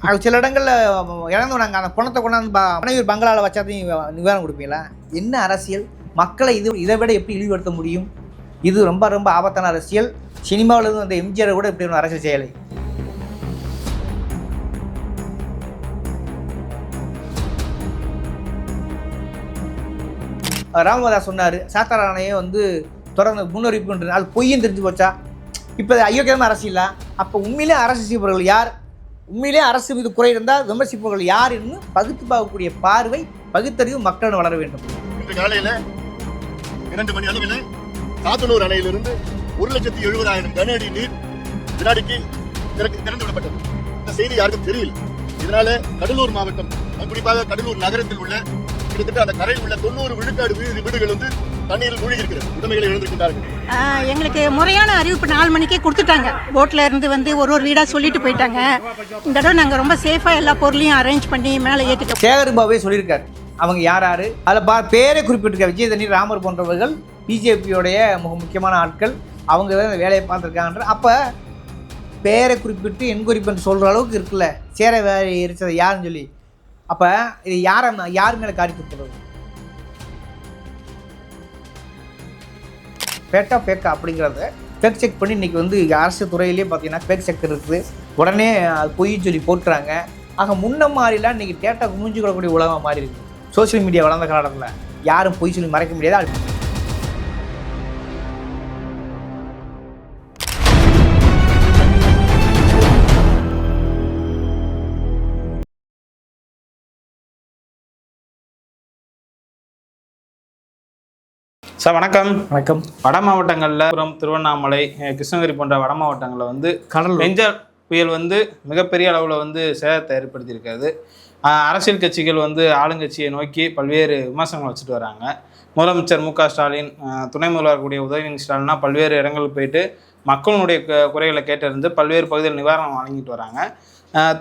அது சில இடங்களில் இறந்து நாங்கள் அந்த பணத்தை கொண்டாந்து ப- மனைவி பங்களாவில் வச்சாதையும் நிவாரணம் கொடுப்பீங்களா? என்ன அரசியல்? மக்களை இது இதை விட எப்படி இழிவுபடுத்த முடியும்? இது ரொம்ப ரொம்ப ஆபத்தான அரசியல். சினிமாவில் இருந்து வந்த எம்ஜிஆர் கூட இப்படி ஒரு அரசியல் செய்யலை. ராமதாஸ் சொன்னார் சாத்தாராணையை வந்து தொடர்ந்து முன்னறிவிப்புன்றது அது பொய்யும் தெரிஞ்சு போச்சா? இப்போ ஐயோக்கியமான அரசியலா? அப்போ உண்மையிலே அரசு செய்பவர்கள் யார்? உண்மையிலே அரசு மீது குறை இருந்தால் விமர்சிப்பவர்கள் யார் என்று பகுத்து பார்க்கக்கூடிய பார்வை பகுத்தறிவு மக்களிடம் வளர வேண்டும். இன்று காலையில் இரண்டு மணி அளவில் சாத்தனூர் அணையிலிருந்து ஒரு லட்சத்தி எழுபதாயிரம் கன அடி நீர் வினாடிக்கு திறக்கு- திறந்து விடப்பட்டது. இந்த செய்தி யாருக்கும் தெரியல. இதனால கடலூர் மாவட்டம் குறிப்பாக கடலூர் நகரத்தில் உள்ள கிட்டத்தட்ட அந்த கரையில் உள்ள தொண்ணூறு விழுக்காடு வீடு வீடுகள் வந்து தண்ணீரில் மூழ்கி இருக்கிறது உடைமைகளை இழந்திருக்கின்றார்கள். ஆஹ் எங்களுக்கு முறையான அறிவிப்பு நாலு மணிக்கே கொடுத்துட்டாங்க. போட்டில் இருந்து வந்து ஒரு ஒரு வீடாக சொல்லிட்டு போயிட்டாங்க. இந்த தடவை நாங்கள் ரொம்ப சேஃபாக எல்லா பொருளையும் அரேஞ்ச் பண்ணி மேலே ஏற்றிட்டோம் சேகர் பாபுவே சொல்லியிருக்காரு. அவங்க யார் யார்? அதில் பா பேரே குறிப்பிட்டிருக்காரு. விஜய் தண்ணீர் ராமர் போன்றவர்கள் பிஜேபியோடைய மிக முக்கியமான ஆட்கள். அவங்க தான் இந்த வேலையை பார்த்துருக்காங்கன்ற அப்போ பேரை குறிப்பிட்டு என் குறிப்பிட்டு சொல்கிற அளவுக்கு இருக்குல்ல. சேர வேலை எரிச்சது யாருன்னு சொல்லி. அப்போ இது யாரை யார் மேலே காரி துப்புறது பேட்டா ஃபேக்கா அப்படிங்கிறத ஃபேக் செக் பண்ணி இன்றைக்கி வந்து அரசு துறையிலே பார்த்தீங்கன்னா ஃபேக் செக் இருக்குது. உடனே அது பொய் சொல்லி போட்டுறாங்க. ஆக முன்ன மாதிரிலாம் இன்றைக்கி டேட்டா குமிஞ்சு கொள்ளக்கூடிய உலகம் மாறி இருக்குது சோஷியல் மீடியா வளர்ந்த காலத்தில் யாரும் பொய் சொல்லி மறைக்க முடியாது சார் வணக்கம். வணக்கம். வட மாவட்டங்களில் புறம் திருவண்ணாமலை கிருஷ்ணகிரி போன்ற வட மாவட்டங்களில் வந்து கடல் பெஞ்சல் புயல் வந்து மிகப்பெரிய அளவில் வந்து சேதத்தை ஏற்படுத்தியிருக்காது. அரசியல் கட்சிகள் வந்து ஆளுங்கட்சியை நோக்கி பல்வேறு விமர்சனங்கள் வச்சுட்டு வராங்க. முதலமைச்சர் மு க ஸ்டாலின் துணை முதல்வர் கூடிய உதயநிதி ஸ்டாலினா பல்வேறு இடங்களுக்கு போயிட்டு மக்களுடைய கு- குறைகளை கேட்டறிந்து பல்வேறு பகுதியில் நிவாரணம் வழங்கிட்டு வராங்க.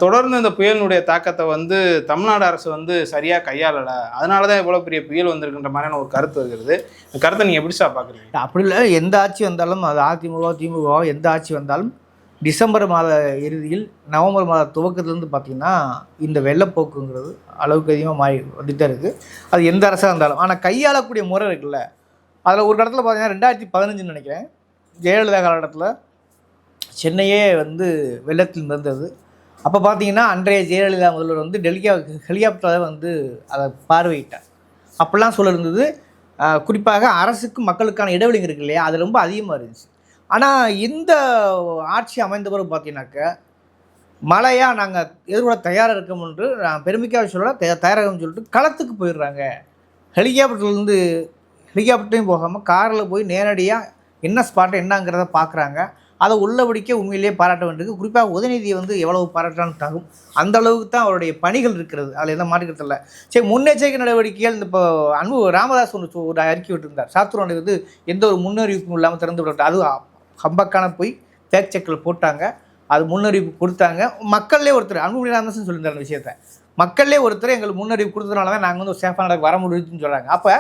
தொடர்ந்து இந்த புயலினுடைய தாக்கத்தை வந்து தமிழ்நாடு அரசு வந்து சரியாக கையாளலை. அதனால தான் இவ்வளோ பெரிய புயல் வந்திருக்குன்ற மாதிரியான ஒரு கருத்து வருகிறது. இந்த கருத்தை நீங்கள் எப்படி சார் பார்க்குறீங்க அப்படி இல்லை. எந்த ஆட்சி வந்தாலும் அது அதிமுக திமுக எந்த ஆட்சி வந்தாலும் டிசம்பர் மாத இறுதியில் நவம்பர் மாத துவக்கத்துலேருந்து பார்த்திங்கன்னா இந்த வெள்ளப்போக்குங்கிறது அளவுக்கு அதிகமாக மாறி வந்துகிட்டே இருக்குது அது எந்த அரசாக இருந்தாலும். ஆனால் கையாளக்கூடிய முறை இருக்குல்ல. அதில் ஒரு இடத்துல பார்த்தீங்கன்னா ரெண்டாயிரத்தி பதினஞ்சுன்னு நினைக்கிறேன். ஜெயலலிதா காலகட்டத்தில் சென்னையே வந்து வெள்ளத்தில் மிதந்தது. அப்போ பார்த்தீங்கன்னா அன்றைய ஜெயலலிதா முதல்வர் வந்து டெல்லியா ஹெலிகாப்டரை வந்து அதை பார்வையிட்டார். அப்படிலாம் சொல்ல இருந்தது குறிப்பாக அரசுக்கும் மக்களுக்கான இடைவெளிங்க இருக்கு இல்லையா? அது ரொம்ப அதிகமாக இருந்துச்சு. ஆனால் இந்த ஆட்சி அமைந்த பிறகு பார்த்தீங்கன்னாக்க மழையாக நாங்கள் எதிர்கொள்ள தயாராக இருக்கோம் என்று நான் பெருமைக்காக சொல்ல தயாராகும் சொல்லிட்டு களத்துக்கு போயிடுறாங்க. ஹெலிகாப்டர்லேருந்து ஹெலிகாப்டரையும் போகாமல் காரில் போய் நேரடியாக என்ன ஸ்பாட்டை என்னங்கிறத பார்க்குறாங்க அதை உள்ளபடிக்க உண்மையிலேயே பாராட்ட வேண்டியிருக்கு. குறிப்பாக உதயநிதியை வந்து எவ்வளவு பாராட்டான்னு தகும் அந்த அளவுக்கு தான் அவருடைய பணிகள் இருக்கிறது. அதில் எந்த மாற்றிக்கிறதில்லை சரி முன்னெச்சரிக்கை நடவடிக்கைகள் இந்த இப்போ அன்பு ராமதாஸ் ஒன்று ஒரு அறிக்கை விட்டுருந்தார். சாஸ்திரம் வந்து எந்த ஒரு முன்னறிவிப்பும் இல்லாமல் திறந்து விடப்பட்டு அது ஹம்பக்கான போய் பேக் செக்கில் போட்டாங்க. அது முன்னறிவிப்பு கொடுத்தாங்க. மக்கள்லேயே ஒருத்தர் அன்புமணி ராமதாசன் சொல்லியிருந்தார் அந்த விஷயத்தை. மக்கள்லேயே ஒருத்தர் எங்களுக்கு முன்னறிவிப்பு கொடுத்ததுனால தான் நாங்கள் வந்து ஒரு சேஃபான இடத்துக்கு வர முடியுதுன்னு சொல்கிறாங்க அப்போ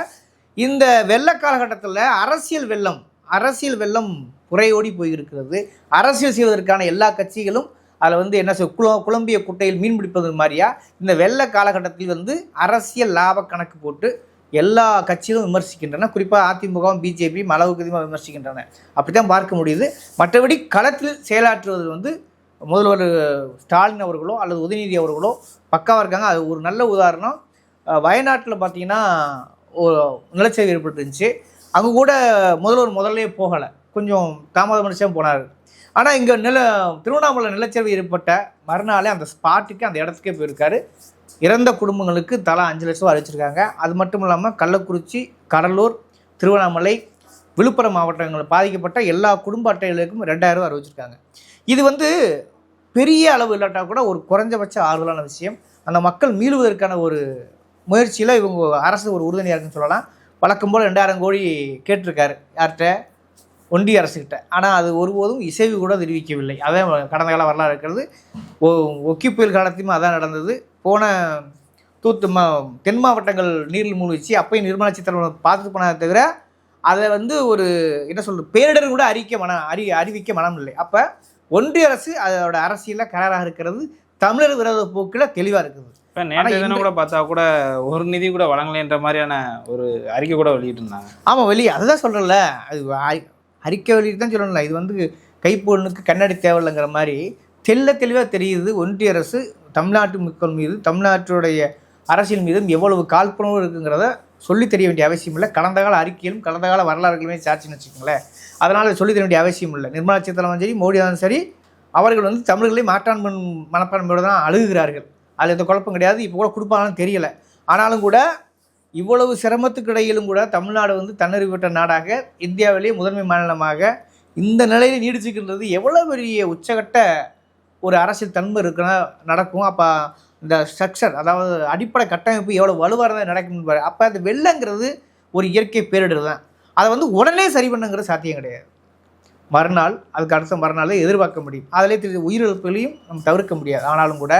இந்த வெள்ள காலகட்டத்தில் அரசியல் வெள்ளம் அரசியல் வெள்ளம் புறையோடி போயிருக்கிறது. அரசியல் செய்வதற்கான எல்லா கட்சிகளும் அதில் வந்து என்ன சொல் குளம் குழம்பிய குட்டையில் மீன் பிடிப்பது மாதிரியா இந்த வெள்ள காலகட்டத்தில் வந்து அரசியல் லாப கணக்கு போட்டு எல்லா கட்சிகளும் விமர்சிக்கின்றன. குறிப்பாக அதிமுகவும் பிஜேபி அளவுக்கு அதிகமாக விமர்சிக்கின்றன. அப்படி தான் பார்க்க முடியுது. மற்றபடி களத்தில் செயலாற்றுவது வந்து முதல்வர் ஸ்டாலின் அவர்களோ அல்லது உதயநிதி அவர்களோ பக்காவாக இருக்காங்க. அது ஒரு நல்ல உதாரணம். வயநாட்டில் பார்த்தீங்கன்னா ஒரு நிலச்சரிவு ஏற்பட்டுருந்துச்சு. அங்கே கூட முதல்வர் முதல்ல போகலை. கொஞ்சம் தாமதம் மனுஷன் போனார். ஆனால் இங்கே நில திருவண்ணாமலை நிலச்சரிவு ஏற்பட்ட மறுநாளே அந்த ஸ்பாட்டுக்கு அந்த இடத்துக்கே போயிருக்காரு. இறந்த குடும்பங்களுக்கு தலா அஞ்சு லட்சம் ரூபா அறிவிச்சிருக்காங்க. அது மட்டும் இல்லாமல் கள்ளக்குறிச்சி கடலூர் திருவண்ணாமலை விழுப்புரம் மாவட்டங்களில் பாதிக்கப்பட்ட எல்லா குடும்ப அட்டைகளுக்கும் ரெண்டாயிரம் ரூபா அறிவிச்சிருக்காங்க. இது வந்து பெரிய அளவு இல்லாட்டா கூட ஒரு குறைஞ்சபட்ச ஆறுதலான விஷயம். அந்த மக்கள் மீளுவதற்கான ஒரு முயற்சியில் இவங்க அரசு ஒரு உறுதுணையாக இருக்குன்னு சொல்லலாம். வழக்கம் போல் ரெண்டாயிரம் கோடி கேட்டிருக்காரு யார்கிட்ட? ஒன்றிய அரசுக்கிட்ட ஆனால் அது ஒருபோதும் இசைவு கூட தெரிவிக்கவில்லை. அதே கடந்த கால வரலாறு இருக்கிறது. ஒ ஒக்கி புயல் காலத்தையும் அதான் நடந்தது. போன தூத்து மா தென் மாவட்டங்கள் நீரில் மூழ்கிச்சு அப்பயும் நிர்மலா சீதாராமன் பார்த்துட்டு போனதை தவிர அதை வந்து ஒரு என்ன சொல்கிறது பேரிடர் கூட அறிக்க மன அறி அறிவிக்க மனம் இல்லை. அப்போ ஒன்றிய அரசு அதோட அரசியலில் கராராக இருக்கிறது. தமிழர் விரோத போக்கில் தெளிவாக இருக்குது இப்போ நேற்று கூட பார்த்தா கூட ஒரு நிதி கூட வழங்கலைன்ற மாதிரியான ஒரு அறிக்கை கூட வெளியிட்டு இருந்தாங்க. ஆமாம் வெளியே அதுதான் சொல்கிறேன்ல அது அறி- அறிக்கை வெளியிட்டு தான் சொல்லணும்ல. இது வந்து கைப்பொண்ணுக்கு கண்ணாடி தேவையில்லைங்கிற மாதிரி தெள்ள தெளிவாக தெரியுது. ஒன்றிய அரசு தமிழ்நாட்டு மக்கள் மீது தமிழ்நாட்டுடைய அரசியல் மீதும் எவ்வளவு காழ்ப்புணர்வு இருக்குங்கிறத சொல்லி தெரிய வேண்டிய அவசியம் இல்லை. கடந்த கால அறிக்கையிலும் கடந்த கால வரலாறுகளுமே சாட்சின்னு வச்சுக்கோங்களேன். அதனால் சொல்லி தெரிய வேண்டிய அவசியம் இல்லை. நிர்மலா சீதாராமன் சரி மோடி இருந்தாலும் சரி அவர்கள் வந்து தமிழர்களை மாற்றான் மனப்பான்மையோடு தான் அழுகுகிறார்கள். அதில் எந்த குழப்பம் கிடையாது. இப்போ கூட கொடுப்பாங்கன்னு தெரியல. ஆனாலும் கூட இவ்வளவு சிரமத்துக்கு இடையிலும் கூட தமிழ்நாடு வந்து தன்னறிவு பெற்ற நாடாக இந்தியாவிலேயே முதன்மை மாநிலமாக இந்த நிலையில் நீடிச்சுக்கின்றது எவ்வளோ பெரிய உச்சகட்ட ஒரு அரசியல் தன்மை இருக்குன்னா நடக்கும். அப்போ இந்த ஸ்ட்ரக்சர் அதாவது அடிப்படை கட்டமைப்பு எவ்வளோ வலுவாக நடக்கும் பாரு. அப்போ அந்த வெள்ளங்கிறது ஒரு இயற்கை பேரிடர் தான். அதை வந்து உடனே சரி பண்ணுங்கிறது சாத்தியம் கிடையாது. மறுநாள் அதுக்கு அடுத்த மறுநாள் எதிர்பார்க்க முடியும். அதிலே திரு உயிரிழப்புகளையும் நம்ம தவிர்க்க முடியாது. ஆனாலும் கூட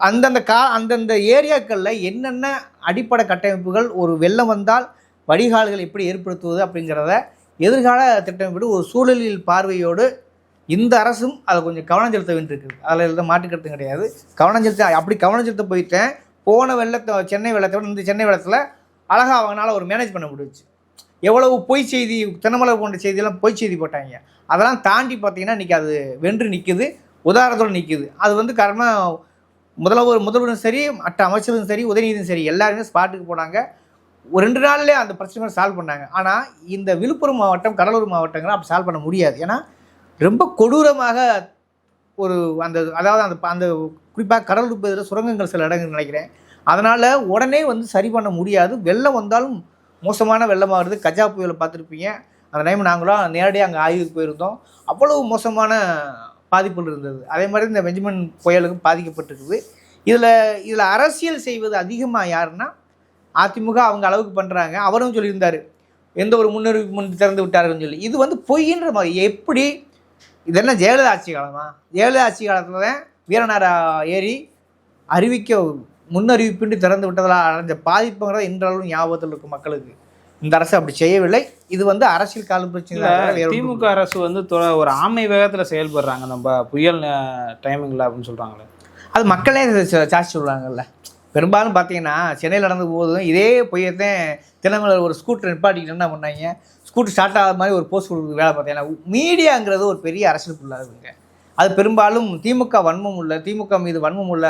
அந்தந்த கா அந்தந்த ஏரியாக்களில் என்னென்ன அடிப்படை கட்டமைப்புகள் ஒரு வெள்ளம் வந்தால் வடிகால்கள் எப்படி ஏற்படுத்துவது அப்படிங்கிறத எதிர்கால திட்டமிட்டு ஒரு சூழலில் பார்வையோடு இந்த அரசும் அதை கொஞ்சம் கவனம் செலுத்த வேண்டியிருக்கு அதில் எந்த மாற்றுக்கருத்தும் கிடையாது. கவனம் செலுத்த அப்படி கவனம் செலுத்த போயிட்டேன். போன வெள்ளத்தை சென்னை வெள்ளத்தை விட இந்த சென்னை வெள்ளத்தில் அழகாக அவங்களால ஒரு மேனேஜ் பண்ண முடிஞ்சுச்சு. எவ்வளவு பொய் செய்தி தினமலை போன்ற செய்தியெல்லாம் பொய் செய்தி போட்டாங்க. அதெல்லாம் தாண்டி பார்த்தீங்கன்னா இன்றைக்கி அது வென்று நிற்குது உதாரணத்தோடு நிற்குது அது வந்து காரணமாக முதல்வர் முதல்வரும் சரி மற்ற அமைச்சரும் சரி உதயநிதியும் சரி எல்லாருமே ஸ்பாட்டுக்கு போனாங்க. ஒரு ரெண்டு நாள்லேயே அந்த பிரச்சனைகளை சால்வ் பண்ணாங்க. ஆனால் இந்த விழுப்புரம் மாவட்டம் கடலூர் மாவட்டங்களை அப்படி சால்வ் பண்ண முடியாது. ஏன்னா ரொம்ப கொடூரமாக ஒரு அந்த அதாவது அந்த அந்த குறிப்பாக கடலூர் பகுதியில் சுரங்கங்கள் சில இடங்கள் நினைக்கிறேன். அதனால் உடனே வந்து சரி பண்ண முடியாது. வெள்ளம் வந்தாலும் மோசமான வெள்ளமாக வருது. கஜா புயலை பார்த்துருப்பீங்க. அந்த டைம் நாங்களும் நேரடியாக அங்கே ஆய்வுக்கு போயிருந்தோம். அவ்வளவு மோசமான பாதிப்புகள் இருந்தது. அதே மாதிரி இந்த பெஞ்சமின் புயலுக்கும் பாதிக்கப்பட்டிருக்குது. இதில் இதில் அரசியல் செய்வது அதிகமாக யாருன்னா அதிமுக அவங்க அளவுக்கு பண்ணுறாங்க அவரும் சொல்லியிருந்தார். எந்த ஒரு முன்னறிவிப்பு முன் திறந்து விட்டார்கள்னு சொல்லி. இது வந்து பொய்ன்ற மாதிரி. எப்படி? இது என்ன ஜெயலலிதா ஆட்சி காலமா? ஜெயலலிதா ஆட்சி காலத்தில் தான் வீரநாரா ஏறி அறிவிக்க முன்னறிவிப்பின்றி திறந்து விட்டதால் அடைஞ்ச பாதிப்புங்கிறத இன்றளவும் ஞாபகத்தில் இருக்கும் மக்களுக்கு. இந்த அரசு அப்படி செய்யவில்லை. இது வந்து அரசியல் கால பிரச்சனை திமுக அரசு வந்து ஒரு ஆமை வேகத்துல செயல்படுறாங்க. நம்ம புயல் டைமிங்ல அப்படின்னு சொல்றாங்களே. அது மக்களே சாட்சி சொல்கிறாங்கல்ல பெரும்பாலும் பார்த்தீங்கன்னா சென்னையில் நடந்த போதும் இதே பொய்யத்தான் தினமலர் ஒரு ஸ்கூட்டர் நிப்பாட்டிக்கிட்டு என்ன பண்ணாங்க? ஸ்கூட்டர் ஸ்டார்ட் ஆகாத மாதிரி ஒரு போஸ்ட் கொடுக்குறது வேலை பார்த்தீங்கன்னா மீடியாங்கிறது ஒரு பெரிய அரசியலுக்குள்ளாகுங்க அது பெரும்பாலும் திமுக வன்மம் உள்ள திமுக மீது வன்மம் உள்ள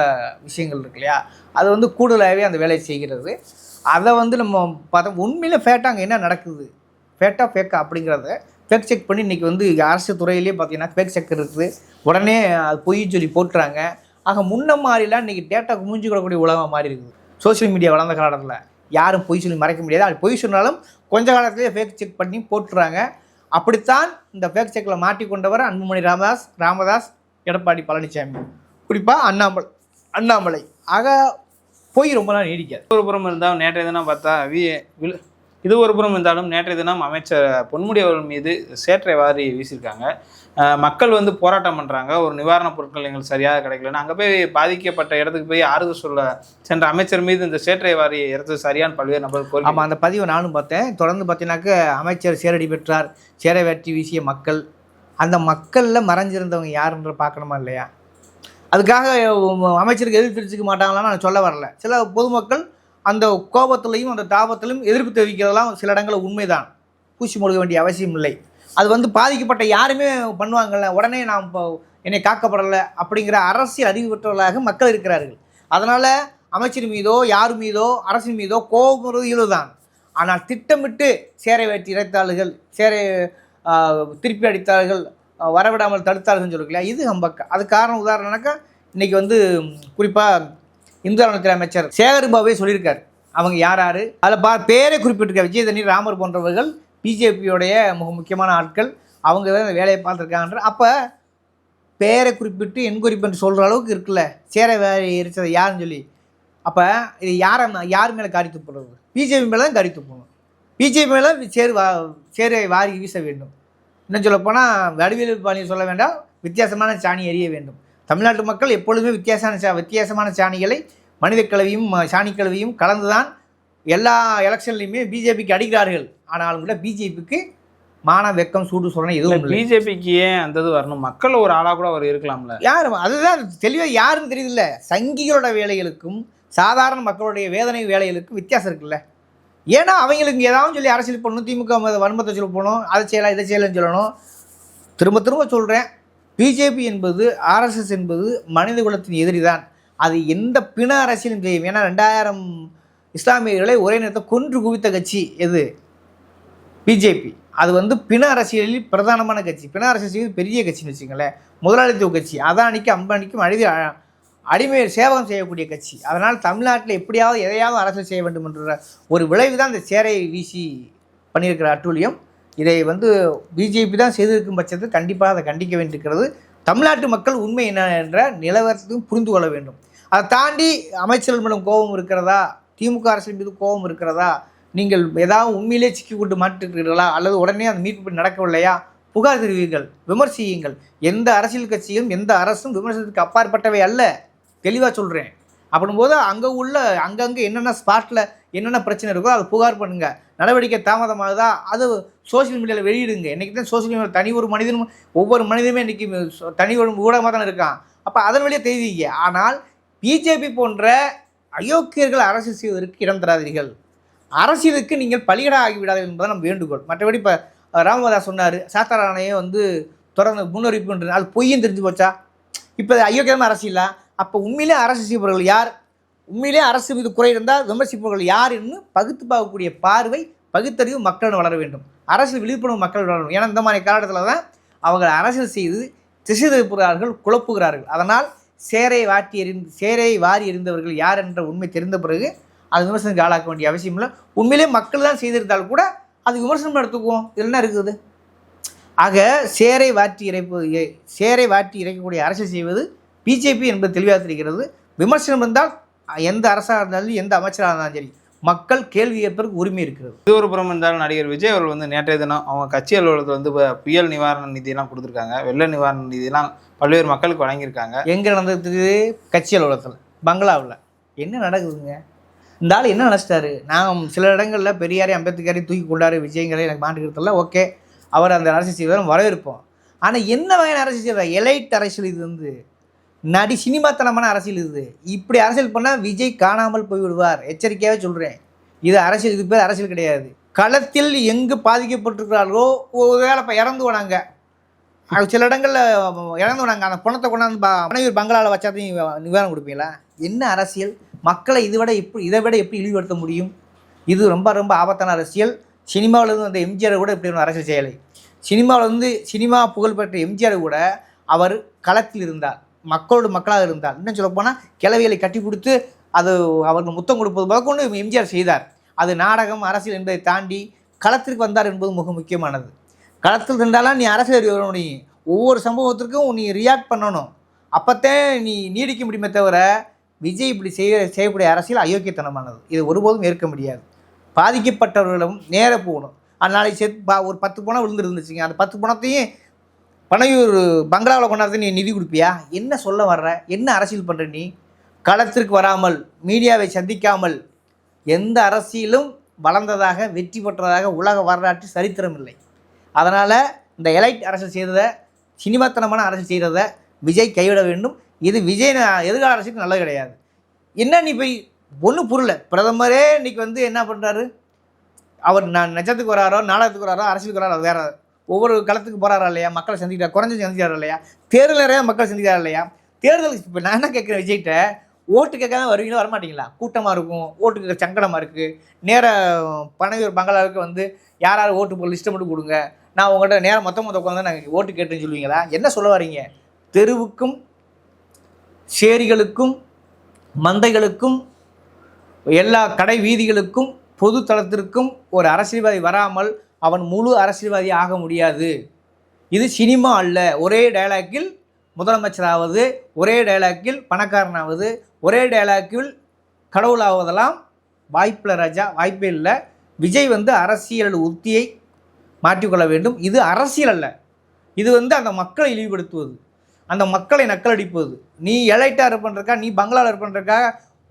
விஷயங்கள் இருக்கு இல்லையா? அது வந்து கூடுதலாகவே அந்த வேலையை செய்கிறது. அதை வந்து நம்ம பார்த்தா உண்மையில் ஃபேட்டாக அங்கே என்ன நடக்குது? ஃபேட்டா ஃபேக்கா அப்படிங்கிறத ஃபேக் செக் பண்ணி இன்றைக்கி வந்து அரசு துறையிலே பார்த்தீங்கன்னா ஃபேக் செக் இருக்குது. உடனே அது பொய் சொல்லி போட்டுறாங்க. ஆக முன்ன மாதிரிலாம் இன்றைக்கி டேட்டா குமிஞ்சு கொள்ளக்கூடிய உலகம் மாறி இருக்குது. சோஷியல் மீடியா வளர்ந்த காலத்தில் யாரும் பொய் சொல்லி மறைக்க முடியாது. அது பொய் சொன்னாலும் கொஞ்ச காலத்துலேயே ஃபேக் செக் பண்ணி போட்டுறாங்க. அப்படித்தான் இந்த ஃபேக் செக்கில் மாட்டிக்கொண்டவர் அன்புமணி ராமதாஸ் ராமதாஸ் எடப்பாடி பழனிசாமி. குறிப்பாக அண்ணாமலை அண்ணாமலை. ஆக போய் ரொம்ப நாள் நீடிக்காது. ஒரு புறம் இருந்தாலும் நேற்றைய தினம் பார்த்தா வி விழு இது ஒரு புறம் இருந்தாலும் நேற்றைய தினம் அமைச்சர் பொன்முடி அவர்கள் மீது சேற்றை வாரி வீசியிருக்காங்க. மக்கள் வந்து போராட்டம் பண்ணுறாங்க ஒரு நிவாரணப் பொருட்கள் எங்களுக்கு சரியாக கிடைக்கலன்னு. அங்கே போய் பாதிக்கப்பட்ட இடத்துக்கு போய் ஆறுதல் சொல்ல சென்ற அமைச்சர் மீது இந்த சேற்றை வாரி இடத்து சரியான பல்வேறு நபர்கள் கோரிக்கை ஆமாம் அந்த பதிவை நானும் பார்த்தேன். தொடர்ந்து பார்த்தீங்கன்னாக்க அமைச்சர் சேரடி பெற்றார். சேரை வேற்றி வீசிய மக்கள். அந்த மக்களில் மறைஞ்சிருந்தவங்க யாருன்ற பார்க்கணுமா இல்லையா? அதுக்காக அமைச்சருக்கு எதிர்ப்பு தெரிவிச்சுக்க மாட்டாங்களான்னு நான் சொல்ல வரல. சில பொதுமக்கள் அந்த கோபத்திலையும் அந்த தாபத்திலையும் எதிர்ப்பு தெரிவிக்கிறதெல்லாம் சில இடங்களில் உண்மைதான். பூச்சி முழுக வேண்டிய அவசியம் இல்லை. அது வந்து பாதிக்கப்பட்ட யாருமே பண்ணுவாங்கல்ல உடனே நாம் இப்போ என்னை காக்கப்படலை அப்படிங்கிற அரசியல் அறிவு பெற்றவர்களாக மக்கள் இருக்கிறார்கள். அதனால் அமைச்சர் மீதோ யார் மீதோ அரசின் மீதோ கோபம் வருவது இயல்புதான் ஆனால் திட்டமிட்டு சேரை வைத்து இறைத்தாள்கள் சேரை திருப்பி அடித்தார்கள் வரவிடாமல் தடுத்தார்கள் சொல்லிக்கலாம் இது ஹம்பக் அது காரணம் உதாரணம்னாக்கா இன்றைக்கி வந்து குறிப்பாக இந்து நலத்துறை அமைச்சர் சேகர் பாபே சொல்லியிருக்கார். அவங்க யார் யார்? அதில் பா பேரை குறிப்பிட்டிருக்க விஜயதனி ராமர் போன்றவர்கள் பிஜேபியோடைய மிக முக்கியமான ஆட்கள் அவங்க தான் இந்த வேலையை பார்த்துருக்காங்கன்ற அப்போ பேரை குறிப்பிட்டு என் என்று சொல்கிற அளவுக்கு இருக்குல்ல சேரை வேலை எரிச்சது யாருன்னு சொல்லி. அப்போ இது யாரை யார் மேலே காரி துப்புறது? பிஜேபி மேலே தான் காரி துப்பணும். பிஜேபி மேலே சேரு வா சேரை வாரி வீச வேண்டும். இன்னும் சொல்லப்போனால் வடிவேலு பாணியை சொல்ல வேண்டாம் வித்தியாசமான சாணி எறிய வேண்டும். தமிழ்நாட்டு மக்கள் எப்பொழுதுமே வித்தியாசமான சா வித்தியாசமான சாணிகளை மனிதக்கலவையும் சாணி சாணிக்கலவையும் கலந்து தான் எல்லா எலெக்ஷன்லையுமே பிஜேபிக்கு அடிக்கிறார்கள். ஆனாலும் கூட பிஜேபிக்கு மான வெக்கம் சூடு சொல்றேன் எதுவும் பிஜேபிக்கு ஏன் அந்த இது வரணும்? மக்கள் ஒரு ஆளா கூட அவர் இருக்கலாம்ல. யார்? அதுதான் தெளிவாக யாருன்னு தெரியுதுல்ல. சங்கிகளோட வேலைகளுக்கும் சாதாரண மக்களுடைய வேதனை வேலைகளுக்கும் வித்தியாசம் இருக்குல்ல. ஏன்னா அவங்களுக்கு ஏதாவது சொல்லி அரசியல் பண்ணணும் திமுக மத- வன்மத்தை சொல்ல போகணும் அதை செய்யலாம் இதை செய்யலாம்னு சொல்லணும். திரும்ப திரும்ப சொல்கிறேன் பிஜேபி என்பது ஆர்எஸ்எஸ் என்பது மனித குலத்தின் எதிரி தான் அது எந்த பிண அரசியலும் செய்யும். ஏன்னா ரெண்டாயிரம் இஸ்லாமியர்களை ஒரே நேரத்தை கொன்று குவித்த கட்சி எது? பிஜேபி. அது வந்து பிண அரசியலில் பிரதானமான கட்சி. பிண அரசியல் பெரிய கட்சின்னு வச்சுங்களேன் முதலாளித்துவ கட்சி. அதானிக்கு அம்பானிக்கும் அழுதி அடிமை சேவகம் செய்யக்கூடிய கட்சி. அதனால் தமிழ்நாட்டில் எப்படியாவது எதையாவது அரசியல் செய்ய வேண்டும் என்ற ஒரு விளைவு தான் இந்த சேரையை வீசி பண்ணியிருக்கிற அட்டூழியம். இதை வந்து பிஜேபி தான் செய்திருக்கும் பட்சத்தில் கண்டிப்பாக அதை கண்டிக்க வேண்டியிருக்கிறது. தமிழ்நாட்டு மக்கள் உண்மை என்ன என்ற நிலவரத்தையும் புரிந்து கொள்ள வேண்டும். அதை தாண்டி அமைச்சர்கள் மேலும் கோபம் இருக்கிறதா? திமுக அரசின் மீது கோபம் இருக்கிறதா? நீங்கள் ஏதாவது உண்மையிலே சிக்கி கொண்டு மாட்டிருக்கிறீர்களா? அல்லது உடனே அந்த மீட்பு நடக்கவில்லையா? புகார் தெரிவிங்கள் விமர்சியுங்கள். எந்த அரசியல் கட்சியும் எந்த அரசும் விமர்சனத்துக்கு அப்பாற்பட்டவை அல்ல. தெளிவாக சொல்கிறேன் அப்படின்போது அங்கே உள்ள அங்கங்கே என்னென்ன ஸ்பாட்டில் என்னென்ன பிரச்சனை இருக்கோ அதை புகார் பண்ணுங்கள் நடவடிக்கை தாமதமாகுதா? அது சோஷியல் மீடியாவில் வெளியிடுங்க. இன்றைக்கி தான் சோஷியல் மீடியாவில் தனி ஒரு மனிதனும் ஒவ்வொரு மனிதனுமே இன்றைக்கி தனி ஒரு ஊடகமாக தானே இருக்கான். அப்போ அதன் வழியே தெரிவிங்க. ஆனால் பிஜேபி போன்ற அயோக்கியர்கள் அரசு செய்வதற்கு இடம் தராதீர்கள். அரசியலுக்கு நீங்கள் பலிகடா ஆகிவிடாது என்பதை நம்ம வேண்டுகோள். மற்றபடி இப்போ ராமதாஸ் சொன்னார் சாஸ்திர ஆணையை வந்து தொடர்ந்து முன்னறிவிப்புன்றது அது பொய்யும் தெரிஞ்சு போச்சா? இப்போ அயோக்கியமான அரசியலா அப்போ உண்மையிலே அரசு செய்பவர்கள் யார்? உண்மையிலே அரசு மீது குறை இருந்தால் விமர்சிப்பவர்கள் யார் என்று பகுத்து பார்க்கக்கூடிய பார்வை பகுத்தறிவு மக்களிடம் வளர வேண்டும். அரசியல் விழிப்புணர்வு மக்கள் வளரணும் ஏன்னா இந்த மாதிரி காலகட்டத்தில் தான் அவர்கள் அரசியல் செய்து திசை திருப்புகிறார்கள் குழப்புகிறார்கள். அதனால் சேரை வாட்டி எறிந்து சேரை வாரி எறிந்தவர்கள் யார் என்ற உண்மை தெரிந்த பிறகு அது விமர்சனத்துக்கு ஆளாக்க வேண்டிய அவசியம் இல்லை. உண்மையிலே மக்கள் தான் செய்திருந்தால் கூட அது விமர்சனம் எடுத்துக்குவோம் இதில் என்ன இருக்குது? ஆக சேரை வாட்டி இறைப்பது சேரை வாட்டி இறைக்கக்கூடிய அரசியல் செய்வது பிஜேபி என்பது தெளிவாக தெரிகிறது. விமர்சனம் இருந்தால் எந்த அரசாக இருந்தாலும் எந்த அமைச்சராக இருந்தாலும் சரி மக்கள் கேள்வி கேட்பதற்கு உரிமை இருக்கிறது. இது ஒரு புறம் இருந்தாலும் நடிகர் விஜய் அவர்கள் வந்து நேற்றைய தினம் அவங்க கட்சி அலுவலகத்தில் வந்து புயல் நிவாரண நிதியெல்லாம் கொடுத்துருக்காங்க. வெள்ள நிவாரண நிதியெல்லாம் பல்வேறு மக்களுக்கு வழங்கியிருக்காங்க. எங்கே நடந்தது கட்சி அலுவலகத்தில் பங்களாவில். என்ன நடக்குதுங்க? இந்த ஆள் என்ன நினச்சிட்டாரு? நான் சில இடங்களில் பெரியாரை அம்பேத்கரை தூக்கி கொண்டாரு விஜயங்களை எனக்கு மாட்டுக்கிறதுல ஓகே. அவர் அந்த அரசியல் செய்வாரும் வரவேற்போம். ஆனால் என்ன வகையான அரசியல் செய்வார்? எலைட் அரசியல் இது வந்து. நடி சினிமாத்தனமான அரசியல் இது. இப்படி அரசியல் பண்ணால் விஜய் காணாமல் போய் விடுவார். எச்சரிக்கையாகவே சொல்கிறேன் இது அரசியல் இது பேர் அரசியல் கிடையாது. களத்தில் எங்கு பாதிக்கப்பட்டிருக்கிறார்களோ ஒரு வேளை இப்போ இறந்து போனாங்க. சில இடங்களில் இறந்து போனாங்க. அந்த பணத்தை கொண்டாந்து ப- மனைவி பங்களாவில் வச்சாத்தையும் நிவாரணம் கொடுப்பீங்களா? என்ன அரசியல்? மக்களை இதை விட எப்படி இதை விட எப்படி இழிவுபடுத்த முடியும்? இது ரொம்ப ரொம்ப ஆபத்தான அரசியல். சினிமாவிலேருந்து வந்த எம்ஜிஆர் கூட இப்படி ஒரு அரசியல் செய்யலை. சினிமாவில் இருந்து சினிமா புகழ்பெற்ற எம்ஜிஆர் கூட அவர் களத்தில் இருந்தார். மக்களோடு மக்களாக இருந்தார். இன்னும் சொல்லப்போனால் கிளவிகளை கட்டி கொடுத்து அது அவருக்கு முத்தம் கொடுப்பது முதற்கொண்டு எம்ஜிஆர் செய்தார். அது நாடகம் அரசியல் என்பதை தாண்டி களத்திற்கு வந்தார் என்பது மிக முக்கியமானது. களத்தில் இருந்தாலும் நீ அரசியல் வர முடியும் ஒவ்வொரு சம்பவத்திற்கும் நீ ரியாக்ட் பண்ணணும். அப்போத்தான் நீ நீடிக்க முடியுமே தவிர விஜய் இப்படி செய்ய செய்யக்கூடிய அரசியல் அயோக்கியத்தனமானது. இது ஒருபோதும் ஏற்க முடியாது. பாதிக்கப்பட்டவர்களிடம் நேர போகணும். அது நாளைக்கு செத் பா ஒரு பத்து பணம் விழுந்துருந்துச்சுங்க. அந்த பத்து பணத்தையும் பனையூர் பங்களாவில் கொண்டாந்து நீ நிதி கொடுப்பியா? என்ன சொல்ல வர்ற? என்ன அரசியல் பண்ணுற நீ? களத்திற்கு வராமல் மீடியாவை சந்திக்காமல் எந்த அரசியலும் வளர்ந்ததாக வெற்றி பெற்றதாக உலக வரலாற்று சரித்திரம் இல்லை. அதனால் இந்த எலைட் அரசியல் செய்ததை சினிமாத்தனமான அரசியல் செய்ததை விஜய் கைவிட வேண்டும். இது விஜய் எதிர்கால அரசுக்கு நல்லது கிடையாது. என்ன நீ போய் ஒன்றும் புரியல. பிரதமரே இன்னைக்கு வந்து என்ன பண்ணுறாரு அவர் நான் நிஜத்துக்கு வராரோ நாடகத்துக்கு வராரோ அரசியலுக்கு வராரோ வேற ஒவ்வொரு களத்துக்கு போகிறாரா இல்லையா? மக்களை சந்திக்கிறார் குறைஞ்சு சந்திக்கிறாரா இல்லையா? தேர்தல் நிறையா மக்கள் சந்திக்கிறாரா இல்லையா? தேர்தல் இப்போ நான் என்ன கேட்குறேன் விஜய்கிட்ட ஓட்டு கேட்காம வருவீங்களா வரமாட்டீங்களா? கூட்டமாக இருக்கும் ஓட்டுக்கு சங்கடமாக இருக்குது நேர பனையூர் பங்களாவுக்கு வந்து யார் யார் ஓட்டு போட லிஸ்ட்டை மட்டும் கொடுங்க. நான் உங்கள்கிட்ட நேரம் மொத்தம் மொத்தம் உட்காந்து நாங்கள் ஓட்டு கேட்டேன்னு சொல்லுவீங்களா? என்ன சொல்ல வரீங்க? தெருவுக்கும் சேரிகளுக்கும் மந்தைகளுக்கும் எல்லா கடை வீதிகளுக்கும் பொது தளத்திற்கும் ஒரு அரசியல்வாதி வராமல் அவன் முழு அரசியல்வாதி ஆக முடியாது. இது சினிமா அல்ல. ஒரே டைலாக்கில் முதலமைச்சராவது ஒரே டயலாக்கில் பணக்காரனாவது ஒரே டைலாக்கில் கடவுளாவதெல்லாம் வாய்ப்பில் ராஜா வாய்ப்பே இல்லை. விஜய் வந்து அரசியல் உத்தியை மாற்றிக்கொள்ள வேண்டும். இது அரசியல் அல்ல. இது வந்து அந்த மக்களை இழிவுபடுத்துவது. அந்த மக்களை நக்கலடிப்பது. நீ எலைட்டாக இருப்பன்றக்கா நீ பங்களாவில் இருப்பன்றக்கா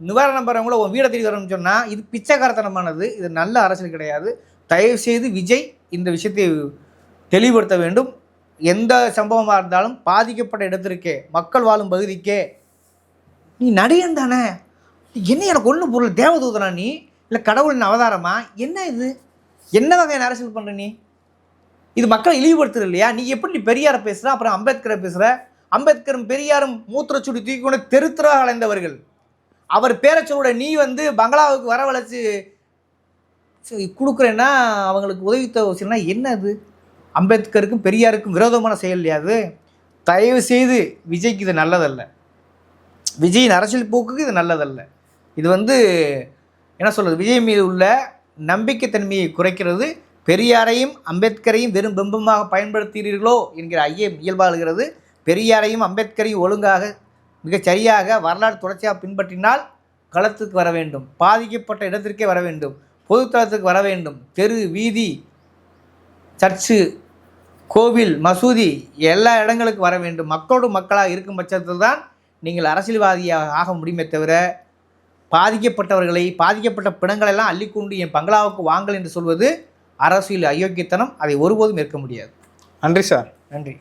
நிவாரணம் பெறவங்கள உன் வீடை தேடி வரணும்னு சொன்னால் இது பிச்சைக்காரத்தனமானது. இது நல்ல அரசியல் கிடையாது. தயவு செய்து விஜய் இந்த விஷயத்தை தெளிவுபடுத்த வேண்டும். எந்த சம்பவமாக இருந்தாலும் பாதிக்கப்பட்ட இடத்திற்கே மக்கள் வாழும் பகுதிக்கே. நீ நடிகன் தானே. என்ன எனக்கு ஒன்றும் பொருள் தேவதூதனா நீ? இல்லை கடவுளின் அவதாரமா? என்ன இது? என்ன வகையான அரசியல் பண்ணுற நீ? இது மக்களை இழிவுபடுத்துறது இல்லையா? நீ எப்படி நீ பெரியாரை பேசுகிற அப்புறம் அம்பேத்கரை பேசுகிற அம்பேத்கரும் பெரியாரும் மூத்திரச்சுடி தூக்கி கொண்டு தெருத்தராக அலைந்தவர்கள். அவர் பேரச்சலோட நீ வந்து பங்களாவுக்கு வரவழைச்சு கொடுக்குறேன்னா அவங்களுக்கு உதவி தேவைச்சுன்னா என்ன அது அம்பேத்கருக்கும் பெரியாருக்கும் விரோதமான செயல் இல்லையா அது? தயவு செய்து விஜய்க்கு இது நல்லதல்ல. விஜயின் அரசியல் போக்குக்கு இது நல்லதல்ல. இது வந்து என்ன சொல்கிறது விஜய் மீது உள்ள நம்பிக்கைத்தன்மையை குறைக்கிறது. பெரியாரையும் அம்பேத்கரையும் வெறும் பிம்பமாக பயன்படுத்துகிறீர்களோ என்கிற ஐயம் இயல்பாகிறது பெரியாரையும் அம்பேத்கரையும் ஒழுங்காக மிகச் சரியாக வரலாறு தொடர்ச்சியாக பின்பற்றினால் களத்துக்கு வர வேண்டும். பாதிக்கப்பட்ட இடத்திற்கே வர வேண்டும். பொதுத்தளத்துக்கு வர வேண்டும். தெரு வீதி சர்ச்சு கோவில் மசூதி எல்லா இடங்களுக்கு வர வேண்டும். மக்களோடு மக்களாக இருக்கும் பட்சத்தில் தான் நீங்கள் அரசியல்வாதியாக ஆக முடியுமே தவிர பாதிக்கப்பட்டவர்களை பாதிக்கப்பட்ட பிணங்களை எல்லாம் அள்ளிக்கொண்டு என் பங்களாவுக்கு வாங்கல் என்று சொல்வது அரசியல் அயோக்கியத்தனம். அதை ஒருபோதும் ஏற்க முடியாது. நன்றி சார். நன்றி.